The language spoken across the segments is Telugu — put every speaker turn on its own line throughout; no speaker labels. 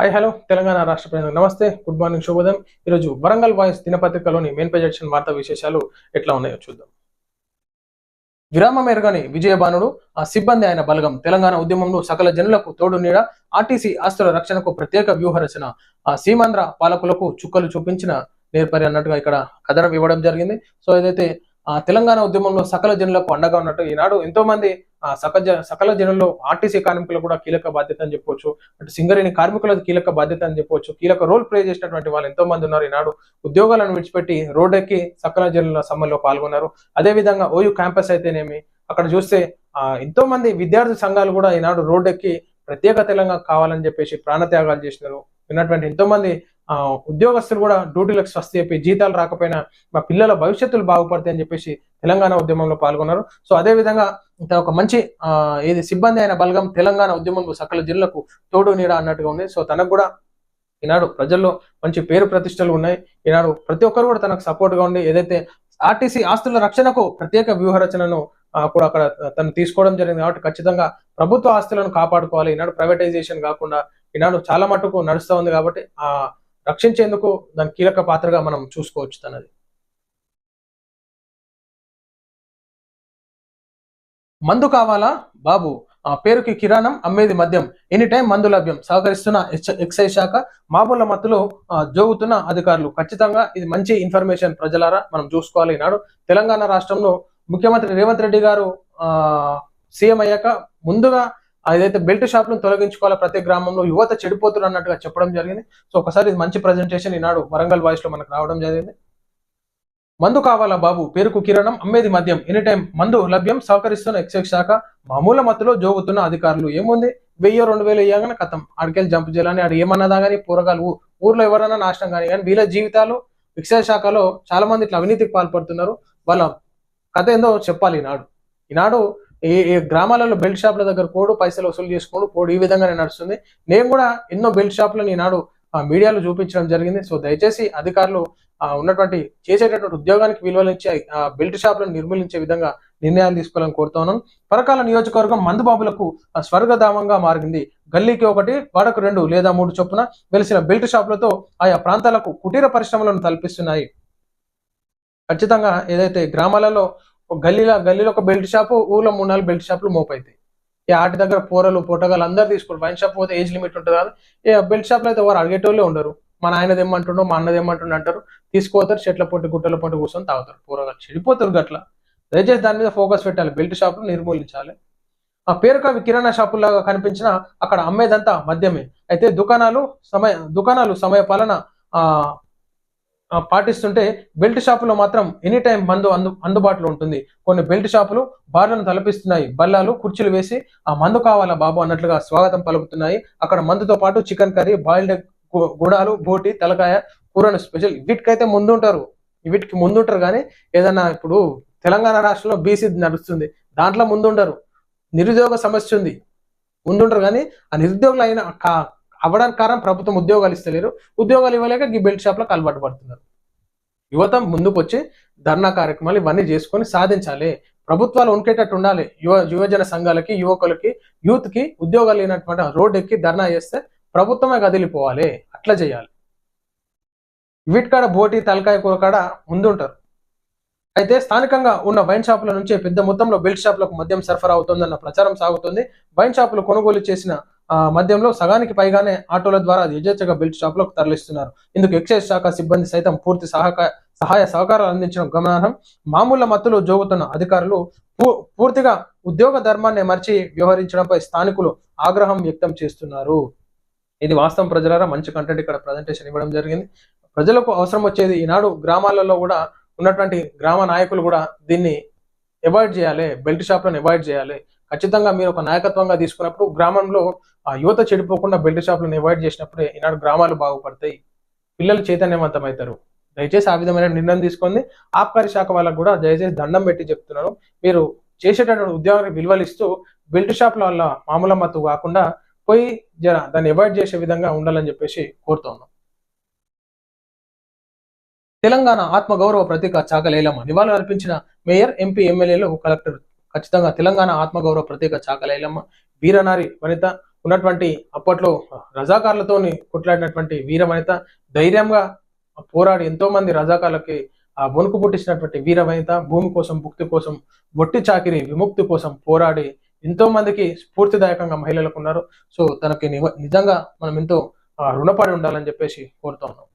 హాయ్ హలో తెలంగాణ రాష్ట్ర ప్రజలకు నమస్తే. గుడ్ మార్నింగ్ శుభోదయం. ఈరోజు వరంగల్ వాయిస్ దినపత్రికలోని మెయిన్ ప్రజెక్షన్ వార్తా విశేషాలు ఎట్లా ఉన్నాయో చూద్దాం. విరామం ఎరగని విజయబానుడు ఆ సిబ్బంది ఆయన బలగం తెలంగాణ ఉద్యమంలో సకల జనులకు తోడు నీడ ఆర్టీసీ ఆస్తుల రక్షణకు ప్రత్యేక వ్యూహ రచన ఆ సీమాంధ్ర పాలకులకు చుక్కలు చూపించిన నేర్పరి అన్నట్టుగా ఇక్కడ కథనం ఇవ్వడం జరిగింది. సో ఏదైతే ఆ తెలంగాణ ఉద్యమంలో సకల జనులకు అండగా ఉన్నట్టు ఈనాడు ఎంతో మంది సకల జ- సకల జనుల్లో ఆర్టీసీ కార్మికులు కూడా కీలక బాధ్యత అని చెప్పొచ్చు. అటు సింగరేణి కార్మికులకు కీలక బాధ్యత అని చెప్పొచ్చు. కీలక రోల్ ప్లే చేసినటువంటి వాళ్ళు ఎంతో మంది ఉన్నారు. ఈనాడు ఉద్యోగాలను విడిచిపెట్టి రోడ్డెక్కి సకల జనుల సమ్మెలో పాల్గొన్నారు. అదే విధంగా ఓయూ క్యాంపస్ అయితేనేమి అక్కడ చూస్తే ఎంతో మంది విద్యార్థి సంఘాలు కూడా ఈనాడు రోడ్డెక్కి ప్రత్యేక తెలంగాణ కావాలని చెప్పేసి ప్రాణత్యాగాలు చేసినారు. విన్నటువంటి ఎంతో మంది ఆ ఉద్యోగస్తులు కూడా డ్యూటీలకు స్వస్తి చెప్పి జీతాలు రాకపోయినా మా పిల్లల భవిష్యత్తులు బాగుపడతాయి అని చెప్పేసి తెలంగాణ ఉద్యమంలో పాల్గొన్నారు. సో అదే విధంగా ఇంత ఒక మంచి ఏది సిబ్బంది అయిన బలగం తెలంగాణ ఉద్యమంలో సకల జిల్లకు తోడు నీడ అన్నట్టుగా ఉంది. సో తనకు కూడా ఈనాడు ప్రజల్లో మంచి పేరు ప్రతిష్టలు ఉన్నాయి. ఈనాడు ప్రతి ఒక్కరు కూడా తనకు సపోర్ట్గా ఉండి ఏదైతే ఆర్టీసీ ఆస్తుల రక్షణకు ప్రత్యేక వ్యూహ రచనను కూడా అక్కడ తను తీసుకోవడం జరిగింది కాబట్టి ఖచ్చితంగా ప్రభుత్వ ఆస్తులను కాపాడుకోవాలి. ఈనాడు ప్రైవేటైజేషన్ కాకుండా ఈనాడు చాలా మటుకు నడుస్తూ ఉంది కాబట్టి ఆ రక్షించేందుకు దాని కీలక పాత్రగా మనం చూసుకోవచ్చు తనది. మందు కావాలా? బాబు ఆ పేరుకి కిరాణం అమ్మేది మద్యం. ఎనీ టైం మందు లభ్యం. సహకరిస్తున్న ఎక్సైజ్ శాఖ మామూల మత్తులో జోగుతున్న అధికారులు. ఖచ్చితంగా ఇది మంచి ఇన్ఫర్మేషన్ ప్రజలారా. మనం చూసుకోవాలి ఈనాడు. తెలంగాణ రాష్ట్రంలో ముఖ్యమంత్రి రేవంత్ రెడ్డి గారు సీఎం అయ్యాక ముందుగా ఏదైతే బెల్ట్ షాప్లను తొలగించుకోవాలి ప్రతి గ్రామంలో యువత చెడిపోతున్నారు అన్నట్టుగా చెప్పడం జరిగింది. సో ఒకసారి ఇది మంచి ప్రజెంటేషన్ ఈనాడు వరంగల్ వాయిస్లో మనకు రావడం జరిగింది. మందు కావాలా బాబు? పేరుకు కిరణం అమ్మేది మద్యం. ఎనీ టైం మందు లభ్యం సహకరిస్తున్న ఎక్సైజ్ శాఖ మామూల మత్తులో జోగుతున్న అధికారులు. ఏముంది? వెయ్యి రెండు వేలు వేయగానే కథం ఆడికెళ్ళి జంప్ చేయాలని ఆడు ఏమన్నదా కానీ పూరగాలు ఊర్లో ఎవరైనా నాశనం కానీ కానీ వీళ్ళ జీవితాలు ఎక్సైజ్ శాఖలో చాలా మంది ఇట్లా అవినీతికి పాల్పడుతున్నారు. వాళ్ళ కథ ఏందో చెప్పాలి ఈనాడు. ఈనాడు ఏ ఏ గ్రామాలలో బెల్ట్ షాప్ల దగ్గర కోడు పైసలు వసూలు చేసుకోడు కోడు ఈ విధంగానే నడుస్తుంది. నేను కూడా ఎన్నో బెల్ట్ షాప్లను ఈనాడు మీడియాలో చూపించడం జరిగింది. సో దయచేసి అధికారులు ఉన్నటువంటి చేసేటటువంటి ఉద్యోగానికి విలువలించి ఆ బెల్ట్ షాపులను నిర్మూలించే విధంగా నిర్ణయాలు తీసుకోవాలని కోరుతా పరకాల నియోజకవర్గం మందుబాబులకు స్వర్గధామంగా మారింది. గల్లీకి ఒకటి వాడకు రెండు లేదా మూడు చొప్పున వెలిసిన బెల్ట్ షాపులతో ఆయా ప్రాంతాలకు కుటీర పరిశ్రమలను తలపిస్తున్నాయి. ఖచ్చితంగా ఏదైతే గ్రామాలలో గల్లీలో గల్లీలో ఒక బెల్ట్ షాపు ఊర్లో మూడు నాలుగు బెల్ట్ షాపులు మోపైతాయి. ఈ ఆటి దగ్గర పోరలు పోటగాలు అందరు తీసుకోరు వైన్ షాప్ పోతే ఏజ్ లిమిట్ ఉంటుంది కదా. ఈ బెల్ట్ షాప్లో అయితే ఎవరు అడిగేటోళ్ళే ఉండరు. మా ఆయనది ఏమంటుండో మా అన్నది ఏమంటుండో అంటారు. తీసుకుపోతారు చెట్ల పొట్టి గుట్టల పొట్టి కూర్చొని తాగుతారు. పోరగాలు చెడిపోతారు గట్ల. దయచేసి దాని మీద ఫోకస్ పెట్టాలి. బెల్ట్ షాపులు నిర్మూలించాలి. ఆ పేరుకు అవి కిరాణా షాపుల్లాగా కనిపించిన అక్కడ అమ్మేదంతా మద్యమే. అయితే దుకాణాలు సమయ దుకాణాలు సమయ పాలన ఆ, పాటిస్తుంటే బెల్ట్ షాపులో మాత్రం ఎనీ టైం మందు అందు అందుబాటులో ఉంటుంది. కొన్ని బెల్ట్ షాపులు బార్లను తలపిస్తున్నాయి. బల్లాలు కుర్చీలు వేసి ఆ మందు కావాలా బాబు అన్నట్లుగా స్వాగతం పలుకుతున్నాయి. అక్కడ మందుతో పాటు చికెన్ కర్రీ బాయిల్డ్ గుడాలు బోటి తలకాయ కూరను స్పెషల్ వీటికైతే ముందుంటారు. వీటికి ముందుంటారు కానీ ఏదన్నా ఇప్పుడు తెలంగాణ రాష్ట్రంలో బీసీ నడుస్తుంది. దాంట్లో ముందుండరు. నిరుద్యోగ సమస్య ఉంది. ముందుంటారు కానీ ఆ నిరుద్యోగులు అయిన అవ్వడానికి కారణం ప్రభుత్వం ఉద్యోగాలు ఇస్తలేరు. ఉద్యోగాలు ఇవ్వలేక ఈ బెల్ట్ షాప్లకు అలవాటు పడుతున్నారు. యువత ముందుకు వచ్చి ధర్నా కార్యక్రమాలు ఇవన్నీ చేసుకొని సాధించాలి. ప్రభుత్వాలు ఉనికేటట్టు ఉండాలి. యువ యువజన సంఘాలకి యువకులకి యూత్కి ఉద్యోగాలు లేనటువంటి రోడ్ ఎక్కి ధర్నా చేస్తే ప్రభుత్వమే కదిలిపోవాలి. అట్లా చేయాలి. వీటికాడ బోటి తలకాయ కూరకాడ ముందుంటారు. అయితే స్థానికంగా ఉన్న వైన్ షాపుల నుంచి పెద్ద మొత్తంలో బెల్ట్ షాపులకు మద్యం సరఫరా అవుతుందన్న ప్రచారం సాగుతుంది. వైన్ షాపులు కొనుగోలు చేసిన మద్యంలో సగానికి పైగానే ఆటోల ద్వారా అది యథేచ్ఛగా బెల్ట్ షాపులకు తరలిస్తున్నారు. ఇందుకు ఎక్సైజ్ శాఖ సిబ్బంది సైతం పూర్తి సహక సహాయ సహకారాలు అందించడం గమనార్హం. మామూలు మత్తులు జోగుతున్న అధికారులు పూ- పూర్తిగా ఉద్యోగ ధర్మాన్ని మర్చి వ్యవహరించడంపై స్థానికులు ఆగ్రహం వ్యక్తం చేస్తున్నారు. ఇది వాస్తవం ప్రజలారా మంచి కంటెంట్ ఇక్కడ ప్రజెంటేషన్ ఇవ్వడం జరిగింది. ప్రజలకు అవసరం వచ్చేది ఈనాడు గ్రామాలలో కూడా ఉన్నటువంటి గ్రామ నాయకులు కూడా దీన్ని అవాయిడ్ చేయాలి బెల్ట్ షాప్లను అవాయిడ్ చేయాలి. ఖచ్చితంగా మీరు ఒక నాయకత్వంగా తీసుకున్నప్పుడు గ్రామంలో ఆ యువత చెడిపోకుండా బెల్ట్ షాపులను అవాయిడ్ చేసినప్పుడే ఈనాడు గ్రామాలు బాగుపడతాయి. పిల్లలు చైతన్యవంతం అవుతారు దయచేసి ఆ విధమైన నిర్ణయం తీసుకొని ఆబ్కారీ శాఖ వాళ్ళకు కూడా దయచేసి దండం పెట్టి చెప్తున్నాను. మీరు చేసేటటువంటి ఉద్యోగానికి విలువలు ఇస్తూ బెల్ట్ షాప్ల వల్ల మామూలు మత్తు కాకుండా పోయి జర దాన్ని అవాయిడ్ చేసే విధంగా ఉండాలని చెప్పేసి కోరుతున్నాం తెలంగాణ ఆత్మగౌరవ ప్రతీక చాకలేలమ్మ. నివాళులు అర్పించిన మేయర్ ఎంపీ ఎమ్మెల్యేలు కలెక్టర్ ఖచ్చితంగా తెలంగాణ ఆత్మగౌరవ ప్రత్యేక చాకలైలమ్మ వీరనారి వనిత ఉన్నటువంటి అప్పట్లో రజాకార్లతోని కొట్లాడినటువంటి వీరవనిత ధైర్యంగా పోరాడి ఎంతో మంది రజాకార్లకి ఆ వణుకు పుట్టించినటువంటి వీరవనిత భూమి కోసం భుక్తి కోసం బొట్టి చాకిరి విముక్తి కోసం పోరాడి ఎంతో మందికి స్ఫూర్తిదాయకంగా మహిళలకు ఉన్నారు. సో తనకి నిజంగా మనం ఎంతో రుణపడి ఉండాలని చెప్పేసి కోరుతా ఉన్నాం.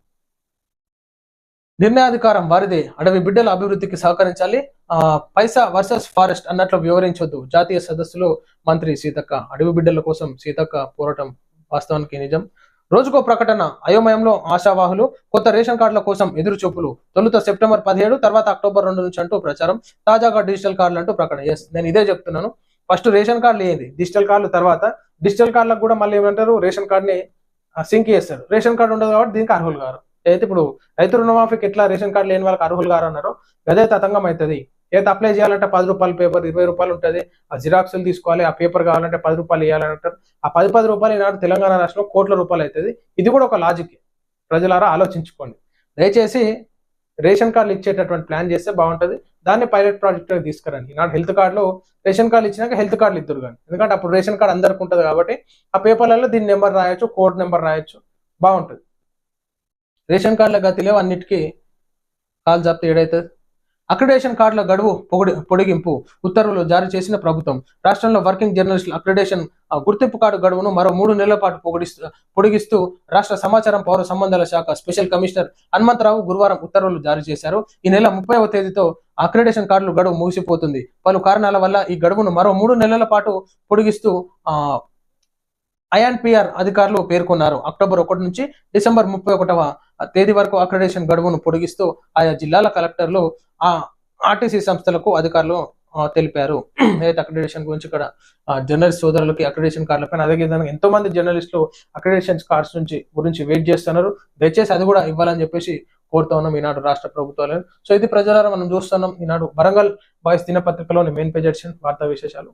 నిర్ణయాధికారం వారిదే. అడవి బిడ్డల అభివృద్ధికి సహకరించాలి. ఆ పైసా వర్సెస్ ఫారెస్ట్ అన్నట్లు వివరించొద్దు. జాతీయ సదస్సులో మంత్రి సీతక్క అడవి బిడ్డల కోసం సీతక్క పోరాటం వాస్తవానికి నిజం. రోజుకో ప్రకటన అయోమయంలో ఆశావాహులు కొత్త రేషన్ కార్డుల కోసం ఎదురు చూపులు తొలుత సెప్టెంబర్ పదిహేడు తర్వాత అక్టోబర్ రెండు నుంచి అంటూ ప్రచారం. తాజాగా డిజిటల్ కార్డులు అంటూ ప్రకటన. ఎస్ నేను ఇదే చెప్తున్నాను. ఫస్ట్ రేషన్ కార్డులు ఏంది డిజిటల్ కార్డులు తర్వాత డిజిటల్ కార్డులకు కూడా మళ్ళీ ఏమంటారు? రేషన్ కార్డుని సింక్ చేస్తారు. రేషన్ కార్డు ఉండదు కాబట్టి దీనికి అర్హులు గారు అయితే ఇప్పుడు రైతు రుణమాఫీకి ఎట్లా రేషన్ కార్డు లేని వాళ్ళకి అర్హులు గారు అన్నారో అదే తతంగం అవుతుంది ఏదైతే అప్లై చేయాలంటే పది రూపాయల పేపర్ ఇరవై రూపాయలు ఉంటుంది. ఆ జిరాక్స్లు తీసుకోవాలి ఆ పేపర్ కావాలంటే పది రూపాయలు ఇవ్వాలని అంటారు. ఆ పది పది రూపాయలు ఈనాడు తెలంగాణ రాష్ట్రంలో కోట్ల రూపాయలు అవుతుంది ఇది కూడా ఒక లాజిక్ ప్రజలారా ఆలోచించుకోండి. దయచేసి రేషన్ కార్డులు ఇచ్చేటటువంటి ప్లాన్ చేస్తే బాగుంటుంది. దాన్ని పైలట్ ప్రాజెక్ట్ తీసుకురండి. ఈనాడు హెల్త్ కార్డులో రేషన్ కార్డులు ఇచ్చినాక హెల్త్ కార్డులు ఇద్దరు కానీ. ఎందుకంటే అప్పుడు రేషన్ కార్డు అందరికి ఉంటుంది కాబట్టి ఆ పేపర్లలో దీని నెంబర్ రాయొచ్చు కోడ్ నెంబర్ రాయొచ్చు. బాగుంటుంది. రేషన్ కార్డుల గతి లేవు అన్నిటికీ కాల్ జాప్తే ఏడైతుంది? అక్రిడేషన్ కార్డుల గడువు పొడి పొడిగింపు ఉత్తర్వులు జారీ చేసిన ప్రభుత్వం. రాష్ట్రంలో వర్కింగ్ జర్నలిస్టుల అక్రిడేషన్ గుర్తింపు కార్డు గడువును మరో మూడు నెలల పాటు పొడిగిస్తూ పొడిగిస్తూ రాష్ట్ర సమాచారం పౌర సంబంధాల శాఖ స్పెషల్ కమిషనర్ హనుమంతరావు గురువారం ఉత్తర్వులు జారీ చేశారు. ఈ నెల ముప్పైవ తేదీతో అక్రిడేషన్ కార్డులు గడువు ముగిసిపోతుంది. పలు కారణాల వల్ల ఈ గడువును మరో మూడు నెలల పాటు పొడిగిస్తూ ఐఎన్పిఆర్ అధికారులు పేర్కొన్నారు. అక్టోబర్ ఒకటి నుంచి డిసెంబర్ ముప్పై ఒకటవ తేదీ వరకు అక్రడేషన్ గడువును పొడిగిస్తూ ఆయా జిల్లాల కలెక్టర్లు ఆ ఆర్టీసీ సంస్థలకు అధికారులు తెలిపారు. ఏదైతే అక్రిడేషన్ గురించి ఇక్కడ జర్నలిస్ట్ సోదరులకి అక్రిడేషన్ కార్డుల పైన అదే విధంగా ఎంతో మంది జర్నలిస్టులు అక్రిడేషన్ కార్డ్స్ నుంచి గురించి వెయిట్ చేస్తున్నారు. దయచేసి అది కూడా ఇవ్వాలని చెప్పేసి కోరుతా ఉన్నాం ఈనాడు రాష్ట్ర ప్రభుత్వాలను. సో ఇది ప్రజలారా మనం చూస్తున్నాం. ఈనాడు వరంగల్ బాయ్స్ దినపత్రికలోని మెయిన్ పేజ్ ఎడిషన్ వార్తా విశేషాలు.